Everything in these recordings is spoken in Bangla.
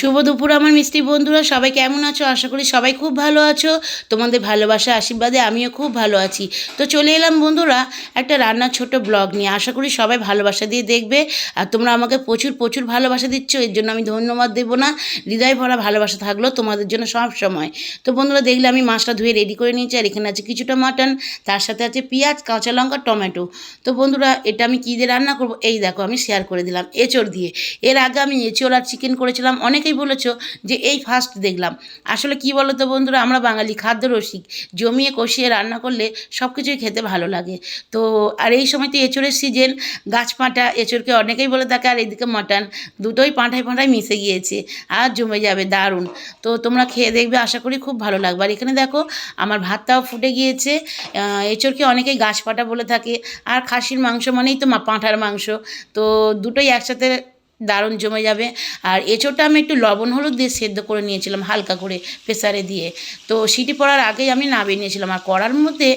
শুভ দুপুর আমার মিষ্টি বন্ধুরা, সবাই কেমন আছো? আশা করি সবাই খুব ভালো আছো। তোমাদের ভালোবাসা, আশীর্বাদে আমিও খুব ভালো আছি। তো চলে এলাম বন্ধুরা একটা রান্নার ছোট ব্লগ নিয়ে। আশা করি সবাই ভালোবাসা দিয়ে দেখবে। আর তোমরা আমাকে প্রচুর প্রচুর ভালোবাসা দিচ্ছ। এর জন্য আমি ধন্যবাদ দেবো না। হৃদয় ভরা ভালোবাসা থাকল তোমাদের জন্য সব সময়। তো বন্ধুরা, দেখলে আমি মাছটা ধুয়ে রেডি করে নিয়েছি। আর এখানে আছে কিছুটা মাটন তার সাথে আছে পেঁয়াজ, কাঁচা লঙ্কা, টমেটো। তো বন্ধুরা, এটা আমি কী দিয়ে রান্না করব? এই দেখো, আমি শেয়ার করে দিলাম। এঁচড় দিয়ে। এর আগে আমি এঁচড় আর চিকেন করেছিলাম। অনেকেই বলেছ যে এই ফার্স্ট দেখলাম। আসলে কি বলো তো বন্ধুরা, আমরা বাঙালি, খাদ্য রসিক, জমিয়ে কষিয়ে রান্না করলে সব কিছুই খেতে ভালো লাগে। তো, আর এই সময় তো এঁচড়ের সিজন গাছ পাঁটা এঁচড়কে অনেকেই বলে থাকে, আর এদিকে মাটন দুটোই পাঁঠায় পাঁঠায় মিশে গিয়েছে, আর জমে যাবে, দারুণ। তো তোমরা খেয়ে দেখবে, আশা করি খুব ভালো লাগবে। আর এখানে দেখো, আমার ভাতটাও ফুটে গিয়েছে। এঁচড়কে অনেকেই গাছ পাটা বলে থাকে, আর খাসির মাংস মানেই তো পাঁঠার মাংস। তো দুটোই একসাথে দারুণ জমে যাবে। আর এঁচোড়টা আমি একটু লবণ হলুদ দিয়ে সেদ্ধ করে নিয়েছিলাম হালকা করে প্রেসারে দিয়ে। তো সিটি পড়ার আগেই আমি নামিয়ে নিয়েছিলাম। আর কড়ার মধ্যে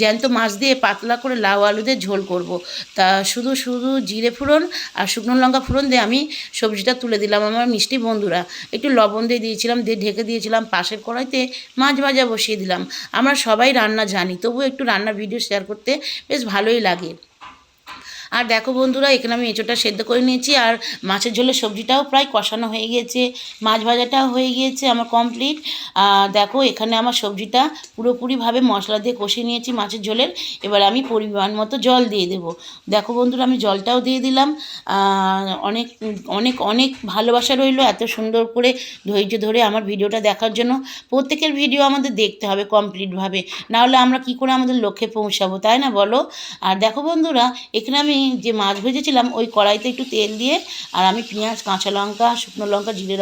জ্যান্ত মাছ দিয়ে পাতলা করে লাউ আলু দিয়ে ঝোল করব। তা শুধু শুধু জিরে ফোড়ন আর শুকনো লঙ্কা ফোড়ন দিয়ে আমি সবজিটা তুলে দিলাম আমার মিষ্টি বন্ধুরা। একটু লবণ দিয়ে দিয়েছিলাম, দিয়ে ঢেকে দিয়েছিলাম, পাশের কড়াইতে মাছ ভাজা বসিয়ে দিলাম। আমরা সবাই রান্না জানি তবু একটু রান্নার ভিডিও শেয়ার করতে বেশ ভালোই লাগে। আর দেখো বন্ধুরা, এখানে আমি এঁচোটা সেদ্ধ করে নিয়েছি, আর মাছের ঝোলের সবজিটাও প্রায় কষানো হয়ে গিয়েছে মাছ ভাজাটাও হয়ে গিয়েছে আমার কমপ্লিট দেখো, এখানে আমার সবজিটা পুরোপুরিভাবে মশলা দিয়ে কষিয়ে নিয়েছি মাছের ঝোলের। এবার আমি পরিমাণ মতো জল দিয়ে দেবো। দেখো বন্ধুরা, আমি জলটাও দিয়ে দিলাম। অনেক অনেক অনেক ভালোবাসা রইল এত সুন্দর করে ধৈর্য ধরে আমার ভিডিওটা দেখার জন্য। প্রত্যেকের ভিডিও আমাদের দেখতে হবে কমপ্লিটভাবে নাহলে আমরা কি করে আমাদের লক্ষ্যে পৌঁছাবো, তাই না বলো? আর দেখো বন্ধুরা, এখানে আমি যে মাছ ভেজেছিলাম, ওই কড়াইতে একটু তেল দিয়ে আর আমি পেঁয়াজ, কাঁচা লঙ্কা, শুকনো লঙ্কা, জিরে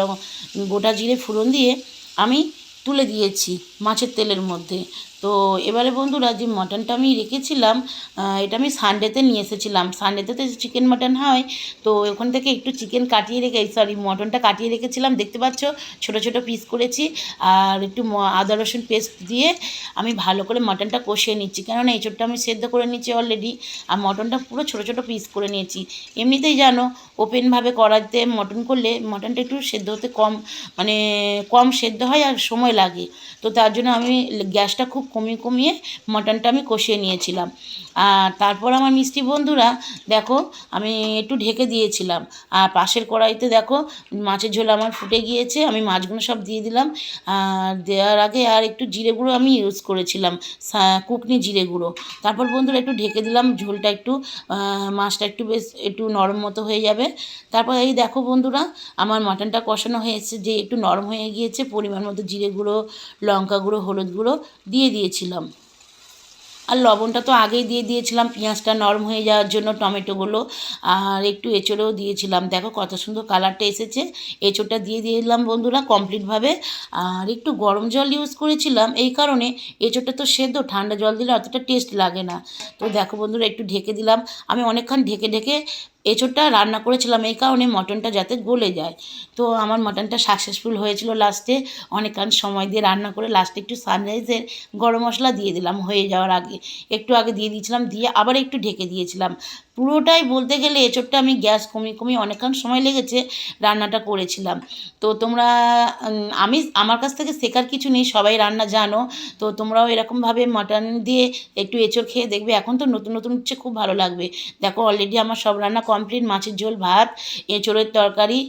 গোটা জিরে ফোড়ন দিয়ে আমি তুলে দিয়েছি মাছের তেলের মধ্যে। তো এবারে বন্ধুরা যে মটনটা আমি রেখেছিলাম এটা আমি সানডেতে নিয়ে এসেছিলাম। সানডেতে তো চিকেন মটন হয়, তো ওখান থেকে একটু চিকেন কাটিয়ে রেখে সরি মটনটা কাটিয়ে রেখেছিলাম। দেখতে পাচ্ছ, ছোট ছোট পিস করেছি, আর একটু আদা রসুন পেস্ট দিয়ে আমি ভালো করে মটনটা কষিয়ে নিচ্ছি। কেননা এঁচোড়টা আমি সেদ্ধ করে নিচ্ছি অলরেডি আর মটনটা পুরো ছোট ছোট পিস করে নিয়েছি। এমনিতেই জানো ওপেনভাবে কড়াইতে মটন করলে মটনটা একটু সেদ্ধ হতে কম মানে কম সেদ্ধ হয়, আর সময় লাগে। তো তার জন্য আমি গ্যাসটা খুব কমিয়ে কমিয়ে মটনটা আমি কষিয়ে নিয়েছিলাম। আর তারপর আমার মিষ্টি বন্ধুরা, দেখো, আমি একটু ঢেকে দিয়েছিলাম। আর পাশের কড়াইতে দেখো, মাছের ঝোল আমার ফুটে গিয়েছে, আমি মাছগুলো সব দিয়ে দিলাম। আর দেওয়ার আগে আর একটু জিরে গুঁড়ো আমি ইউজ করেছিলাম কুকনি জিরে গুঁড়ো। তারপর বন্ধুরা একটু ঢেকে দিলাম, ঝোলটা একটু মাছটা একটু বেশ, একটু নরম মতো হয়ে যাবে। তারপর এই দেখো বন্ধুরা, আমার মাটনটা কষানো হয়েছে, যে একটু নরম হয়ে গিয়েছে, পরিমাণ মতো জিরে গুঁড়ো, লঙ্কা গুঁড়ো, হলুদ গুঁড়ো দিয়ে দিয়েছিলাম। আর লবণটা তো আগেই দিয়ে দিয়েছিলাম, পেঁয়াজটা নরম হয়ে যাওয়ার জন্য টমেটোগুলো আর একটু এঁচড়েও দিয়েছিলাম। দেখো কত সুন্দর কালারটা এসেছে। এঁচড়টা দিয়ে দিলাম বন্ধুরা কমপ্লিটভাবে। আর একটু গরম জল ইউজ করেছিলাম, এই কারণে এঁচড়টা তো সেদ্ধ, ঠান্ডা জল দিলে অতটা টেস্ট লাগে না। তো দেখো বন্ধুরা, একটু ঢেকে দিলাম। আমি অনেকক্ষণ ঢেকে ঢেকে এঁচড়টা রান্না করেছিলাম এই কারণে মটনটা যাতে গলে যায়। তো আমার মটনটা সাকসেসফুল হয়েছিল লাস্টে অনেকক্ষণ সময় দিয়ে রান্না করে লাস্টে একটু সানরাইজের গরম মশলা দিয়ে দিলাম হয়ে যাওয়ার আগে। একটু আগে দিয়ে দিয়েছিলাম, দিয়ে আবার একটু ঢেকে দিয়েছিলাম। পুরোটাই বলতে গেলে এঁচড়টা আমি গ্যাস কমিয়ে কমিয়ে অনেকক্ষণ সময় লেগেছে রান্নাটা করেছিলাম। তো তোমরা আমি আমার কাছ থেকে শেখার কিছু নেই, সবাই রান্না জানো। তো তোমরাও এরকমভাবে মাটন দিয়ে একটু এঁচড় খেয়ে দেখবে, এখন তো নতুন নতুন হচ্ছে, খুব ভালো লাগবে। দেখো অলরেডি আমার সব রান্না কমপ্লিট মাছের ঝোল, ভাত, এঁচড়ের তরকারি,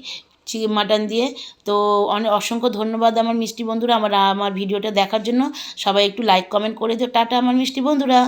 চিকেন মাটন দিয়ে। তো অনেক অসংখ্য ধন্যবাদ আমার মিষ্টি বন্ধুরা আমার আমার ভিডিওটা দেখার জন্য। সবাই একটু লাইক কমেন্ট করে দিও। টাটা আমার মিষ্টি বন্ধুরা।